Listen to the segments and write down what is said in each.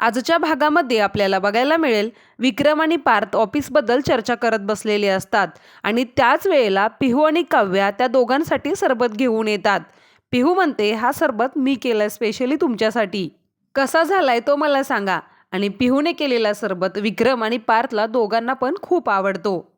आजच्या भागामध्ये आपल्याला बघायला मिळेल विक्रम आणि पार्थ ऑफिसबद्दल चर्चा करत बसलेले असतात आणि त्याच वेळेला पिहू आणि काव्या त्या दोघांसाठी सरबत घेऊन येतात. पिहू म्हणते हा सरबत मी केलाय स्पेशली तुमच्यासाठी. कसा झालाय तो मला सांगा. आणि पिहूने केलेला सरबत विक्रम आणि पार्थला दोघांना पण खूप आवडतो.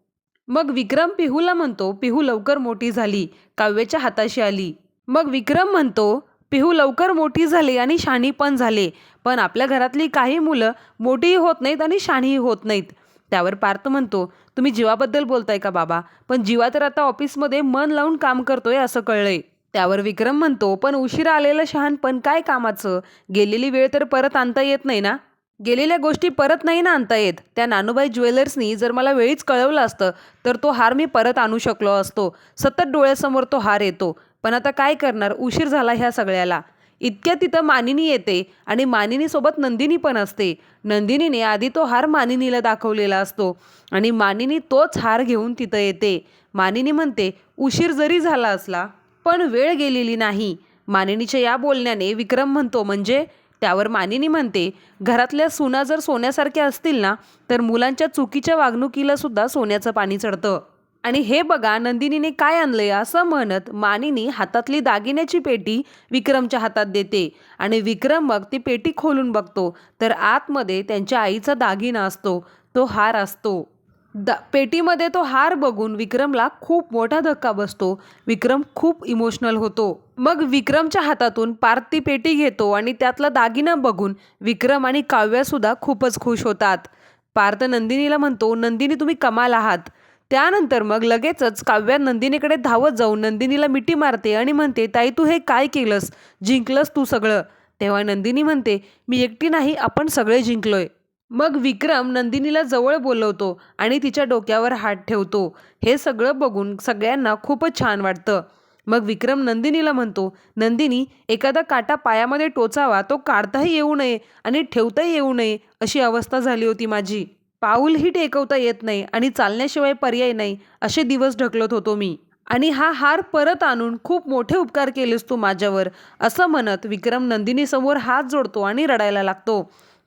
मग विक्रम पिहूला म्हणतो पिहू लवकर मोठी झाली काव्याच्या हाताशी आली. मग विक्रम म्हणतो पिहू लवकर मोठी झाली आणि शहाणी पण झाले. पण आपल्या घरातली काही मुलं मोठीही होत नाहीत आणि शहाणीही होत नाहीत. त्यावर पार्थ म्हणतो तुम्ही जीवाबद्दल बोलताय का बाबा? पण जीवा तर आता ऑफिसमध्ये मन लावून काम करतोय असं कळलंय. त्यावर विक्रम म्हणतो पण उशिरा आलेलं शहाणपण काय कामाचं? गेलेली वेळ तर परत आणता येत नाही ना? गेलेल्या गोष्टी परत नाही ना आणता येत. त्या नानूबाई ज्वेलर्सनी जर मला वेळीच कळवलं असतं तर तो हार मी परत आणू शकलो असतो. सतत डोळ्यासमोर तो हार येतो. पण आता काय करणार? उशीर झाला ह्या सगळ्याला. इतक्या तिथं मानिनी येते आणि मानिनीसोबत नंदिनी पण असते. नंदिनीने आधी तो हार मानिनीला दाखवलेला असतो आणि मानिनी तोच हार घेऊन तिथं येते. मानिनी म्हणते उशीर जरी झाला असला पण वेळ गेलेली नाही. मानिनीच्या या बोलण्याने विक्रम म्हणतो म्हणजे? त्यावर मानिनी म्हणते घरातल्या सुना जर सोन्यासारख्या असतील ना तर मुलांच्या चुकीच्या वागणुकीला सुद्धा सोन्याचं पाणी चढतं. आणि हे बघा नंदिनीने काय आणलंय असं म्हणत मानिनी हातातली दागिन्याची पेटी विक्रमच्या हातात देते. आणि विक्रम मग ती पेटी खोलून बघतो. तर आतमध्ये त्यांच्या आईचा दागिना असतो. तो हार असतो. दा पेटीमध्ये तो हार बघून विक्रमला खूप मोठा धक्का बसतो. विक्रम खूप इमोशनल होतो. मग विक्रमच्या हातातून पार्थ पेटी घेतो आणि त्यातला दागिना बघून विक्रम आणि काव्यासुद्धा खूपच खुश होतात. पार्थ नंदिनीला म्हणतो नंदिनी तुम्ही कमाल आहात. त्यानंतर मग लगेचच काव्या नंदिनीकडे धावत जाऊन नंदिनीला मिठी मारते आणि म्हणते ताई तू हे काय केलंस? जिंकलंस तू सगळं? तेव्हा नंदिनी म्हणते मी एकटी नाही आपण सगळे जिंकलोय. मग विक्रम नंदिनीला जवळ बोलवतो आणि तिच्या डोक्यावर हात ठेवतो. हे सगळं बघून सगळ्यांना खूपच छान वाटतं. मग विक्रम नंदिनीला म्हणतो नंदिनी एखादा काटा पायामध्ये टोचावा तो काढताही येऊ नये आणि ठेवताही येऊ नये अशी अवस्था झाली होती माझी. पाऊलही टेकवता येत नाही आणि चालण्याशिवाय पर्याय नाही असे दिवस ढकलत होतो मी. आणि हा हार परत आणून खूप मोठे उपकार केलेस तू माझ्यावर असं म्हणत विक्रम नंदिनीसमोर हात जोडतो आणि रडायला लागतो.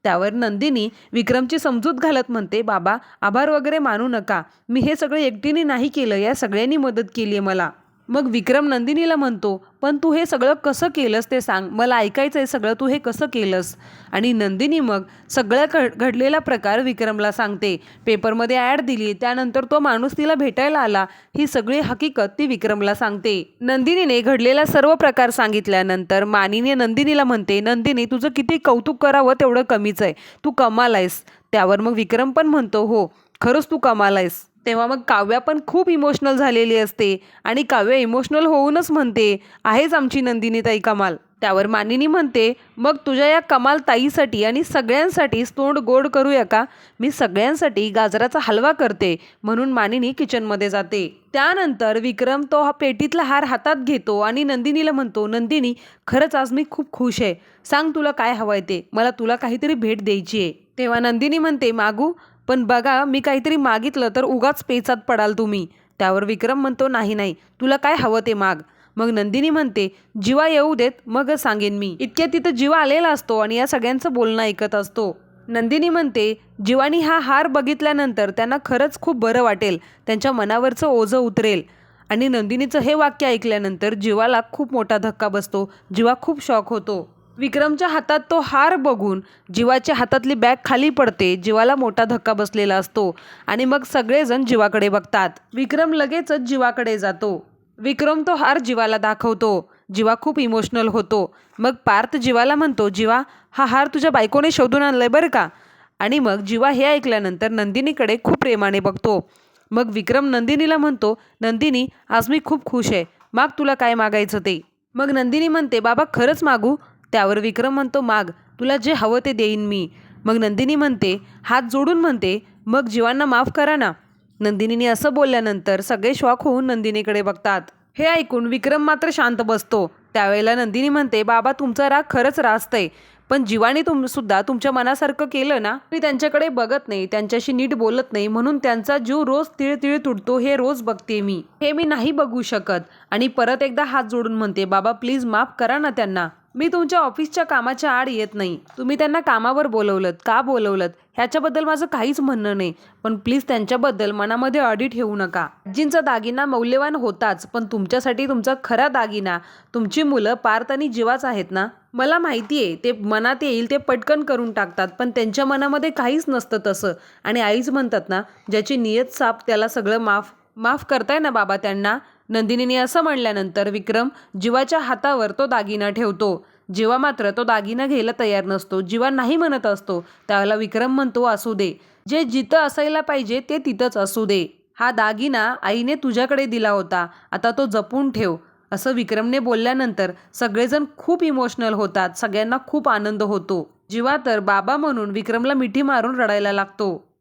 त्यावर नंदिनी विक्रमची समजूत घालत म्हणते बाबा आभार वगैरे मानू नका. मी हे सगळं एकटीने नाही केलं या सगळ्यांनी मदत केली आहे मला. मग विक्रम नंदिनीला म्हणतो पण तू हे सगळं कसं केलंस ते सांग. मला ऐकायचं आहे सगळं तू हे कसं केलंस? आणि नंदिनी मग सगळं घड घडलेला प्रकार विक्रमला सांगते. पेपरमध्ये ॲड दिली त्यानंतर तो माणूस तिला भेटायला आला. ही सगळी हकीकत ती विक्रमला सांगते. नंदिनीने घडलेला सर्व प्रकार सांगितल्यानंतर मानिनी नंदिनीला म्हणते नंदिनी तुझं किती कौतुक करावं तेवढं कमीच आहे. तू कमाल आहेस. त्यावर मग विक्रम पण म्हणतो हो खरंच तू कमाल आहेस. तेव्हा मग काव्या पण खूप इमोशनल झालेली असते. आणि काव्या इमोशनल होऊनच म्हणते आहेच आमची नंदिनी ताई कमाल. त्यावर मानिनी म्हणते मग तुझ्या या कमाल ताईसाठी आणि सगळ्यांसाठीच तोंड गोड करूया का? मी सगळ्यांसाठी गाजराचा हलवा करते म्हणून मानिनी किचनमध्ये जाते. त्यानंतर विक्रम तो हा पेटीतला हार हातात घेतो आणि नंदिनीला म्हणतो नंदिनी खरंच आज मी खूप खुश आहे. सांग तुला काय हवंय ते. मला तुला काहीतरी भेट द्यायची आहे तेव्हा नंदिनी म्हणते मागू पण बघा मी काहीतरी मागितलं तर उगाच पेचात पडाल तुम्ही. त्यावर विक्रम म्हणतो नाही नाही तुला काय हवं ते माग. मग नंदिनी म्हणते जीवा येऊ देत मग सांगेन मी. इतक्या तिथं जीवा आलेला असतो आणि या सगळ्यांचं बोलणं ऐकत असतो. नंदिनी म्हणते जीवानी हा हार बघितल्यानंतर त्यांना खरंच खूप बरं वाटेल त्यांच्या मनावरचं ओझं उतरेल. आणि नंदिनीचं हे वाक्य ऐकल्यानंतर जीवाला खूप मोठा धक्का बसतो जीवा खूप शॉक होतो. विक्रमच्या हातात तो हार बघून जीवाच्या हातातली बॅग खाली पडते जीवाला मोठा धक्का बसलेला असतो आणि मग सगळेजण जीवाकडे बघतात. विक्रम लगेचच जीवाकडे जातो. विक्रम तो हार जीवाला दाखवतो. जीवा खूप इमोशनल होतो. मग पार्थ जीवाला म्हणतो जीवा हा हार तुझ्या बायकोने शोधून आणलाय बरं का? आणि मग जीवा हे ऐकल्यानंतर नंदिनीकडे खूप प्रेमाने बघतो. मग विक्रम नंदिनीला म्हणतो नंदिनी आज मी खूप खुश आहे. माग तुला काय मागायचं ते? मग नंदिनी म्हणते बाबा खरंच मागू? त्यावर विक्रम म्हणतो माग तुला जे हवं ते देईन मी. मग नंदिनी म्हणते हात जोडून म्हणते मग जीवांना माफ करा ना. नंदिनीने असं बोलल्यानंतर सगळे शॉक होऊन नंदिनीकडे बघतात. हे ऐकून विक्रम मात्र शांत बसतो. त्यावेळेला नंदिनी म्हणते बाबा तुमचा राग खरंच रास्त आहे पण जीवाने तुम सुद्धा तुमच्या मनासारखं केलं ना मी त्यांच्याकडे बघत नाही त्यांच्याशी नीट बोलत नाही म्हणून त्यांचा जीव रोज तिळ तिळ तुटतो हे रोज बघते मी. हे मी नाही बघू शकत. आणि परत एकदा हात जोडून म्हणते बाबा प्लीज माफ करा ना त्यांना. मी तुमच्या ऑफिसच्या कामाच्या आड येत नाही. तुम्ही त्यांना कामावर बोलवलं का बोलवलं ह्याच्याबद्दल माझं काहीच म्हणणं नाही. पण प्लीज त्यांच्याबद्दल मनामध्ये अडी ठेवू नका. आजींचा दागिना मौल्यवान होताच पण तुमच्यासाठी तुमचा खरा दागिना तुमची मुलं पार्थ आणि जीवाच आहेत ना? मला माहिती आहे ते मनात येईल ते पटकन करून टाकतात पण त्यांच्या मनामध्ये काहीच नसतं तसं. आणि आईच म्हणतात ना ज्याची नियत साप त्याला सगळं माफ माफ करताय ना बाबा त्यांना? नंदिनीने असं म्हणल्यानंतर विक्रम जीवाच्या हातावर तो दागिना ठेवतो. जीवा मात्र तो दागिना घ्यायला तयार नसतो. जीवा नाही म्हणत असतो. त्याला विक्रम म्हणतो असू दे. जे जिथं असायला पाहिजे ते तिथंच असू दे. हा दागिना आईने तुझ्याकडे दिला होता. आता तो जपून ठेव. असं विक्रमने बोलल्यानंतर सगळेजण खूप इमोशनल होतात. सगळ्यांना खूप आनंद होतो. जीवा तर बाबा म्हणून विक्रमला मिठी मारून रडायला लागतो.